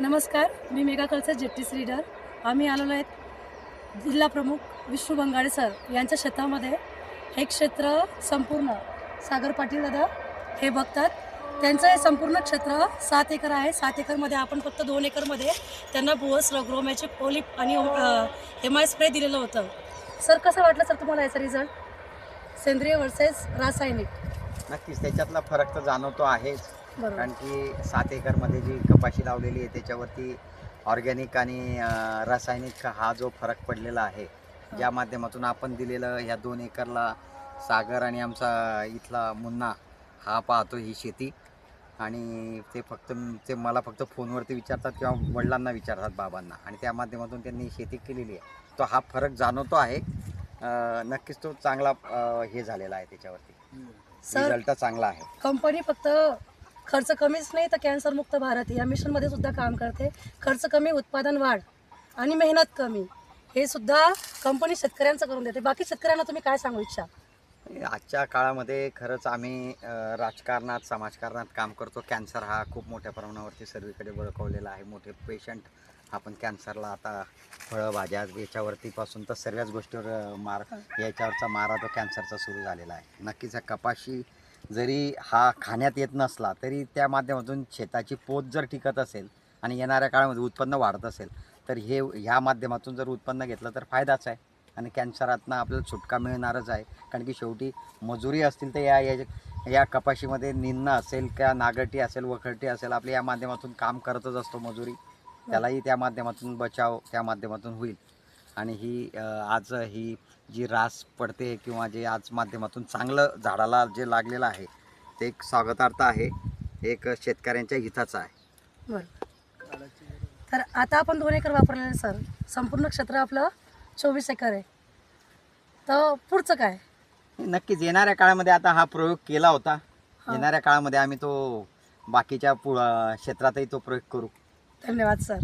नमस्कार मी mega culture जेट्टीस रीडर आम्ही आलेलो आहेत जिल्हा प्रमुख विष्णू बंगाडे सर यांच्या शेतामध्ये. हे क्षेत्र संपूर्ण सागर पाटील दादा हे बघतात. त्यांचं हे संपूर्ण क्षेत्र सात एकर आहे. सात एकरमध्ये आपण फक्त दोन एकरमध्ये त्यांना बोअस ग्रोमॅचे पोलिप आणि एम आय स्प्रे दिलेलं होतं. सर कसं वाटलं सर तुम्हाला याचा रिझल्ट सेंद्रिय वर्सेस रासायनिक. नक्कीच त्याच्यातला फरक तर जाणवतो आहेच. कारण की सात एकरमध्ये जी कपाशी लावलेली आहे त्याच्यावरती ऑर्गॅनिक आणि रासायनिक हा जो फरक पडलेला आहे ज्या माध्यमातून आपण दिलेलं ह्या दोन एकरला सागर आणि आमचा इथला मुन्ना हा पाहतो ही शेती. आणि ते फक्त ते मला फक्त फोनवरती विचारतात किंवा वडिलांना विचारतात बाबांना. आणि त्या माध्यमातून त्यांनी शेती केलेली आहे. तो हा फरक जाणवतो आहे. नक्कीच तो चांगला हे झालेला आहे त्याच्यावरती. रिझल्ट चांगला आहे. कंपनी फक्त खर्च कमीच नाही तर कॅन्सरमुक्त भारत. या मिशनमध्ये सुद्धा काम करते. खर्च कमी उत्पादन वाढ आणि मेहनत कमी. हे सुद्धा कंपनी शेतकऱ्यांचं करून देते. बाकी शेतकऱ्यांना तुम्ही काय सांगू इच्छा? आजच्या काळामध्ये खरंच आम्ही राजकारणात समाजकारणात काम करतो. कॅन्सर हा खूप मोठ्या प्रमाणावरती सर्वीकडे बळकवलेला आहे. मोठे पेशंट आपण कॅन्सरला आता फळं भाज्या याच्यावरती पासून तर सर्वच गोष्टीवर मार याच्यावरचा मारा तो कॅन्सरचा सुरू झालेला आहे. नक्कीच हा कपाशी जरी हा खाण्यात येत नसला तरी त्या माध्यमातून शेताची पोत जर टिकत असेल आणि येणाऱ्या काळामध्ये उत्पन्न वाढत असेल तर हे ह्या माध्यमातून जर उत्पन्न घेतलं तर फायदाच आहे. आणि कॅन्सरातनं आपल्याला सुटका मिळणारच आहे. कारण की शेवटी मजुरी असतील तर या या- या कपाशीमध्ये निन्न असेल किंवा नागरटी असेल वखरटी असेल आपल्या या माध्यमातून काम करतच असतो मजुरी. त्यालाही त्या माध्यमातून बचाव त्या माध्यमातून होईल. आणि ही आज ही जी रास पडते किंवा जे आज माध्यमातून चांगलं झाडाला जे लागलेलं आहे ते एक स्वागतार्थ आहे. एक शेतकऱ्यांच्या हिताचं आहे. बरं. तर आता आपण दोन एकर वापरलेलं सर. संपूर्ण क्षेत्र आपलं चोवीस एकर आहे. तर पुढचं काय? नक्कीच. येणाऱ्या काळामध्ये आता हा प्रयोग केला होता. येणाऱ्या काळामध्ये आम्ही तो बाकीच्या पु क्षेत्रातही तो प्रयोग करू. धन्यवाद सर.